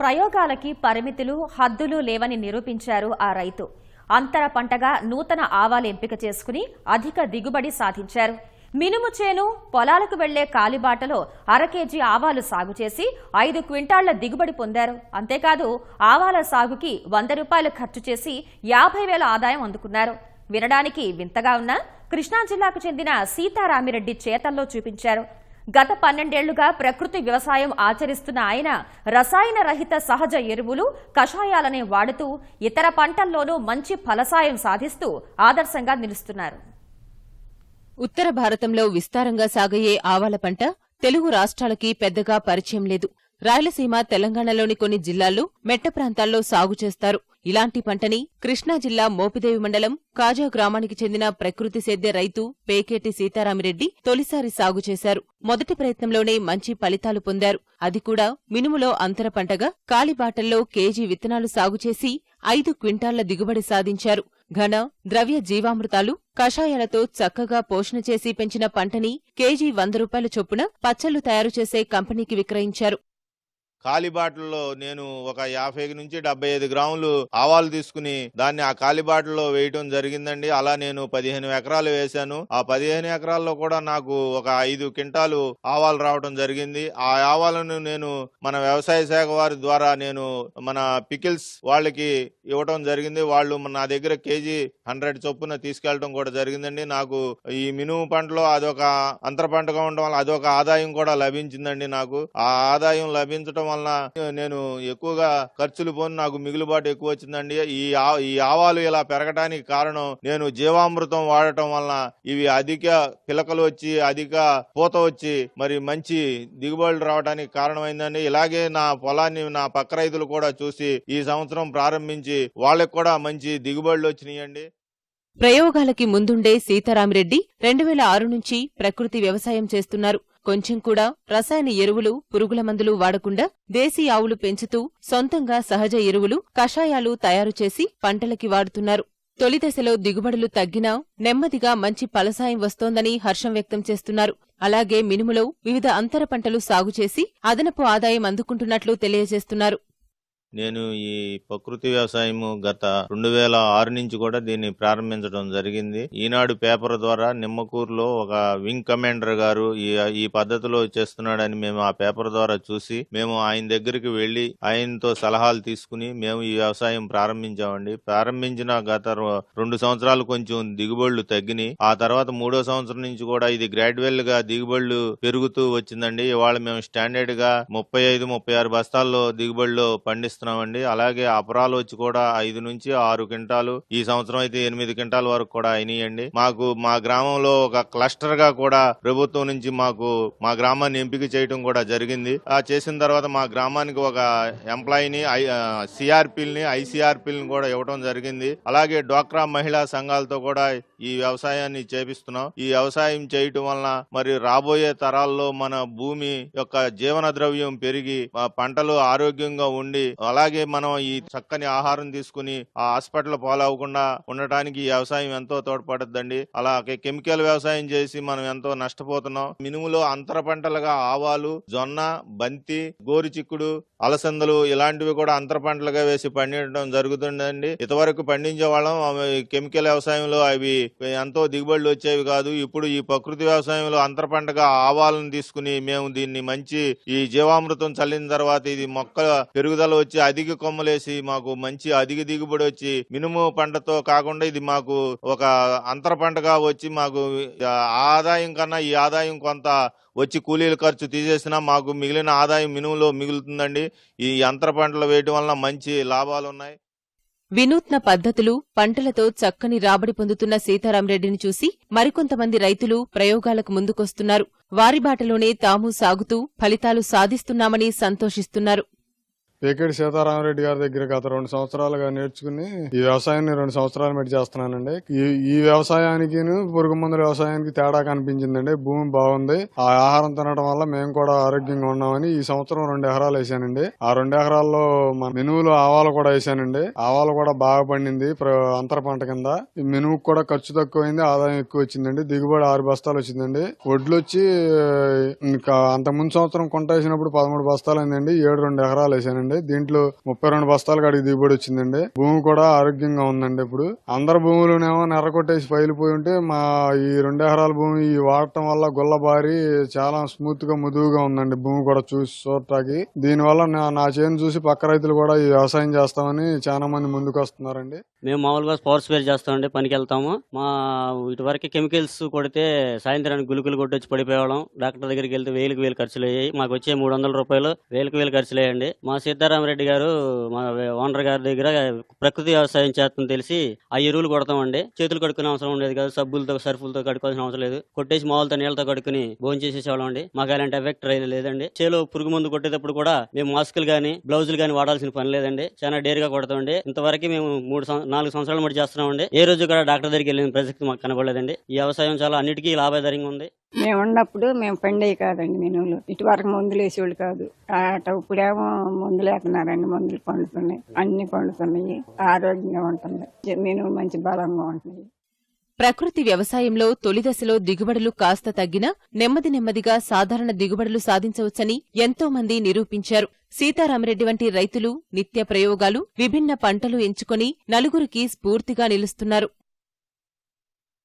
ప్రయోగాలకి పరిమితులు హద్దులు లేవని నిరూపించారు ఆ రైతు. అంతర పంటగా నూతన ఆవాలు ఎంపిక చేసుకుని అధిక దిగుబడి సాధించారు. మినుము చేను పొలాలకు వెళ్ళే కాలిబాటలో అర కేజీ ఆవాలు సాగు చేసి ఐదు క్వింటాళ్ళ దిగుబడి పొందారు. అంతేకాదు ఆవాల సాగుకి వంద రూపాయలు ఖర్చు చేసి యాభై వేల ఆదాయం అందుకున్నారు. వినడానికి వింతగా ఉన్న కృష్ణా జిల్లాకు చెందిన సీతారామిరెడ్డి చేతల్లో చూపించారు. గత పన్నెండేళ్ళుగా ప్రకృతి వ్యవసాయం ఆచరిస్తున్న ఆయన రసాయన రహిత సహజ ఎరువులు కషాయాలనే వాడుతూ ఇతర పంటల్లోనూ మంచి ఫలసాయం సాధిస్తూ ఆదర్శంగా నిలుస్తున్నారు. ఉత్తర భారతంలో విస్తారంగా సాగయ్యే ఆవాల పంట తెలుగు రాష్ట్రాలకి పెద్దగా పరిచయం లేదు. రాయలసీమ తెలంగాణలోని కొన్ని జిల్లాల్లో మెట్ట ప్రాంతాల్లో సాగు చేస్తారు. ఇలాంటి పంటని కృష్ణా జిల్లా మోపిదేవి మండలం కాజా గ్రామానికి చెందిన ప్రకృతి సేద్య రైతు పేకేటి సీతారామిరెడ్డి తొలిసారి సాగు చేశారు. మొదటి ప్రయత్నంలోనే మంచి ఫలితాలు పొందారు. అది కూడా మినుములో అంతర పంటగా కాలిబాటల్లో కేజీ విత్తనాలు సాగు చేసి ఐదు క్వింటాళ్ళ దిగుబడి సాధించారు. ఘన ద్రవ్య జీవామృతాలు కషాయాలతో చక్కగా పోషణ చేసి పెంచిన పంటని కేజీ వంద రూపాయల చొప్పున పచ్చళ్ళు తయారు చేసే కంపెనీకి విక్రయించారు. కాలిబాటల్లో నేను ఒక యాభై నుంచి డెబ్బై ఐదు గ్రాములు ఆవాలు తీసుకుని దాన్ని ఆ కాలిబాటలో వేయటం జరిగిందండి. అలా నేను పదిహేను ఎకరాలు వేశాను. ఆ పదిహేను ఎకరాల్లో కూడా నాకు ఒక ఐదు క్వింటాలు ఆవాలు రావడం జరిగింది. ఆ ఆవాలను నేను మన వ్యవసాయ శాఖ వారి ద్వారా నేను మన పికిల్స్ వాళ్ళకి ఇవ్వటం జరిగింది. వాళ్ళు నా దగ్గర కేజీ హండ్రెడ్ చొప్పున తీసుకెళ్ళడం కూడా జరిగిందండి. నాకు ఈ మినుము పంటలో అదొక అంతర పంటగా ఉండడం వల్ల అదొక ఆదాయం కూడా లభించిందండి నాకు. ఆ ఆదాయం లభించడం వలన నేను ఎక్కువగా ఖర్చులు పోను నాకు మిగులుబాటు ఎక్కువ వచ్చిందండి ఈ ఆ- ఈ ఆవాలు ఇలా పెరగడానికి కారణం నేను జీవామృతం వాడటం వలన ఇవి అధిక పిలకలు వచ్చి అధిక పూత వచ్చి మరి మంచి దిగుబడులు రావడానికి కారణమైందండి. ఇలాగే నా పొలాన్ని నా పక్క రైతులు కూడా చూసి ఈ సంవత్సరం ప్రారంభించి వాళ్ళకి కూడా మంచి దిగుబడులు వచ్చినాయండి. ప్రయోగాలకి ముందుండే సీతారామిరెడ్డి రెండు వేల ఆరు నుంచి ప్రకృతి వ్యవసాయం చేస్తున్నారు. కొంచెం కూడా రసాయన ఎరువులు పురుగుల మందులు వాడకుండా దేశీ ఆవులు పెంచుతూ సొంతంగా సహజ ఎరువులు కషాయాలు తయారు చేసి పంటలకి వాడుతున్నారు. తొలి దశలో దిగుబడులు తగ్గినా నెమ్మదిగా మంచి ఫలసాయం వస్తోందని హర్షం వ్యక్తం చేస్తున్నారు. అలాగే మినుములో వివిధ అంతర పంటలు సాగు చేసి అదనపు ఆదాయం అందుకుంటున్నట్లు తెలియజేస్తున్నారు. నేను ఈ ప్రకృతి వ్యవసాయము గత రెండు వేల ఆరు నుంచి కూడా దీన్ని ప్రారంభించడం జరిగింది. ఈనాడు పేపర్ ద్వారా నిమ్మకూరులో ఒక వింగ్ కమాండర్ గారు ఈ ఈ పద్ధతిలో చేస్తున్నాడని మేము ఆ పేపర్ ద్వారా చూసి మేము ఆయన దగ్గరికి వెళ్ళి ఆయనతో సలహాలు తీసుకుని మేము ఈ వ్యవసాయం ప్రారంభించామండి. ప్రారంభించిన గత రెండు సంవత్సరాలు కొంచెం దిగుబడులు తగ్గినాయి ఆ తర్వాత మూడో సంవత్సరం నుంచి కూడా ఇది గ్రాడ్యువల్గా దిగుబడులు పెరుగుతూ వచ్చిందండి. ఇవాళ మేము స్టాండర్డ్గా ముప్పై ఐదు ముప్పై ఆరు బస్తాల్లో దిగుబడిలో పండిస్తున్నామండి అలాగే అపరాలు వచ్చి కూడా ఐదు నుంచి ఆరు క్వింటాలు ఈ సంవత్సరం అయితే ఎనిమిది క్వింటాల వరకు కూడా అయినాయండి. మాకు మా గ్రామంలో ఒక క్లస్టర్గా కూడా ప్రభుత్వం నుంచి మాకు మా గ్రామాన్ని ఎంపిక చేయడం కూడా జరిగింది. ఆ చేసిన తర్వాత మా గ్రామానికి ఒక ఎంప్లాయీని సిఆర్పిల్ని ఐసిఆర్పిల్ని కూడా ఇవ్వడం జరిగింది. అలాగే డ్వాక్రా మహిళా సంఘాలతో కూడా ఈ వ్యవసాయాన్ని చేపిస్తున్నాం. ఈ వ్యవసాయం చేయటం వలన మరి రాబోయే తరాల్లో మన భూమి యొక్క జీవన ద్రవ్యం పెరిగి పంటలు ఆరోగ్యంగా ఉండి అలాగే మనం ఈ చక్కని ఆహారం తీసుకుని ఆ హాస్పిటల్ పాలవకుండా ఉండటానికి ఈ వ్యవసాయం ఎంతో తోడ్పడద్దండి. అలాగే కెమికల్ వ్యవసాయం చేసి మనం ఎంతో నష్టపోతున్నాం. మినుములో అంతర పంటలుగా ఆవాలు జొన్న బంతి గోరు చిక్కుడు అలసందలు ఇలాంటివి కూడా అంతర పంటలుగా వేసి పండించడం జరుగుతుందండి. ఇంతవరకు పండించే వాళ్ళం కెమికల్ వ్యవసాయంలో అవి ఎంతో దిగుబడులు వచ్చేవి కాదు. ఇప్పుడు ఈ ప్రకృతి వ్యవసాయంలో అంతర పంటగా ఆవాలను తీసుకుని మేము దీన్ని మంచి ఈ జీవామృతం చల్లిన తర్వాత ఇది మొక్క పెరుగుదల వచ్చి అధిక కొమ్మలేసి మాకు మంచి అధిక దిగుబడి వచ్చి మినుము పంటతో కాకుండా ఇది మాకు ఒక అంతర పంటగా వచ్చి మాకు ఆదాయం కన్నా ఈ ఆదాయం కొంత వచ్చి కూలీల ఖర్చు తీసేసినా మాకు మిగిలిన ఆదాయం మినుములో మిగులుతుందండి. ఈ అంతర పంటలు వేయటం వలన మంచి లాభాలు ఉన్నాయి. వినూత్న పద్ధతులు పంటలతో చక్కని రాబడి పొందుతున్న సీతారామరెడ్డిని చూసి మరికొంతమంది రైతులు ప్రయోగాలకు ముందుకొస్తున్నారు. వారి బాటలోనే తాము సాగుతూ ఫలితాలు సాధిస్తున్నామని సంతోషిస్తున్నారు. పేకేటి సీతారామరెడ్డి గారి దగ్గర గత రెండు సంవత్సరాలుగా నేర్చుకుని ఈ వ్యవసాయాన్ని రెండు సంవత్సరాలు మెట్టి చేస్తున్నానండి. ఈ ఈ వ్యవసాయానికి పురుగు మందుల వ్యవసాయానికి తేడా కనిపించిందండి. భూమి బాగుంది. ఆ ఆహారం తినడం వల్ల మేము కూడా ఆరోగ్యంగా ఉన్నామని ఈ సంవత్సరం రెండు ఎకరాలు వేసానండి. ఆ రెండు ఎకరాల్లో మినువులు ఆవాలు కూడా వేసానండి. ఆవాలు కూడా బాగా పండింది అంతర పంట కింద. ఈ మినువుకు కూడా ఖర్చు తక్కువైంది ఆదాయం ఎక్కువ వచ్చిందండి. దిగుబడి ఆరు బస్తాలు వచ్చిందండి. వడ్లు వచ్చి ఇంకా అంత ముందు సంవత్సరం కొంట వేసినప్పుడు పదమూడు బస్తాలు అయిందండి. ఏడు రెండు ఎకరాలు వేసానండి. వేసామండి దీంట్లో ముప్పై రెండు బస్తాల కాడికి దిగుబడి వచ్చిందండి. భూమి కూడా ఆరోగ్యంగా ఉందండి ఇప్పుడు. అందరి భూములునేమో నెర్ర కొట్టేసి పైలిపోయి ఉంటే మా ఈ రెండు ఎకరాల భూమి ఈ వాడటం వల్ల గుల్లబారి చాలా స్మూత్గా మృదువుగా ఉందండి భూమి కూడా చూసి చూడటానికి. దీని వల్ల నా నా చేను చూసి పక్క రైతులు కూడా ఈ వ్యవసాయం చేస్తామని చాలా మంది ముందుకు వస్తున్నారండి. మేము మామూలుగా స్పోర్ట్స్ వేర్ చేస్తామండి పనికి వెళ్తాము మా ఇటు వరకు కెమికల్స్ కొడితే సాయంత్రానికి గులుకులు కొట్టొచ్చి పడిపోవడం డాక్టర్ దగ్గరికి వెళ్తే వేలకు వేలు ఖర్చులు అయ్యాయి మాకు వచ్చే మూడు వందల రూపాయలు వేలకు వేలు ఖర్చులు అయ్యండి మా సీతారామరెడ్డి గారు మా ఓనర్ గారి దగ్గర ప్రకృతి వ్యవసాయం చేస్తాం తెలిసి ఆ ఎరువులు కొడతామండి. చేతులు కడుక్కునే అవసరం ఉండేది కాదు. సబ్బులతో సర్ఫులతో కడుకోవాల్సిన అవసరం లేదు. కొట్టేసి మామూలుతో నీళ్ళతో కడుక్కుని భోజనం చేసేసేవాళ్ళం అండి. మాకు అలాంటి ఎఫెక్ట్ లేదండి. చేలో పురుగు మందు కొట్టేటప్పుడు కూడా మేము మాస్కులు కానీ బ్లౌజులు కానీ వాడాల్సిన పని లేదండి. చాలా డేర్గా కొడతామండి. ఇంతవరకు మేము మూడు నాలుగు సంవత్సరాలు మటు చేస్తున్నామండి. ఏ రోజు కూడా డాక్టర్ దగ్గరికి వెళ్ళిన ప్రసక్తి మాకు కనబడలేదండి. ఈ వ్యవసాయం చాలా అన్నిటికీ లాభదాయంగా ఉంది. మేము ఉన్నప్పుడు మేము పండేవి కాదండి మినువులు ఇటు వరకు మందులు వేసేవాళ్ళు కాదు. అట ఇప్పుడేమో మందులు వేస్తున్నారండి మందులు పండుతున్నాయి అన్ని పండుతున్నాయి ఆరోగ్యంగా ఉంటుంది మినువులు మంచి బలంగా ఉంటున్నాయి ప్రకృతి వ్యవసాయంలో తొలి దశలో దిగుబడులు కాస్త తగ్గినా నెమ్మది నెమ్మదిగా సాధారణ దిగుబడులు సాధించవచ్చని ఎంతో మంది నిరూపించారు. సీతారామరెడ్డి వంటి రైతులు నిత్య ప్రయోగాలు విభిన్న పంటలు ఎంచుకొని నలుగురికి స్ఫూర్తిగా నిలుస్తున్నారు.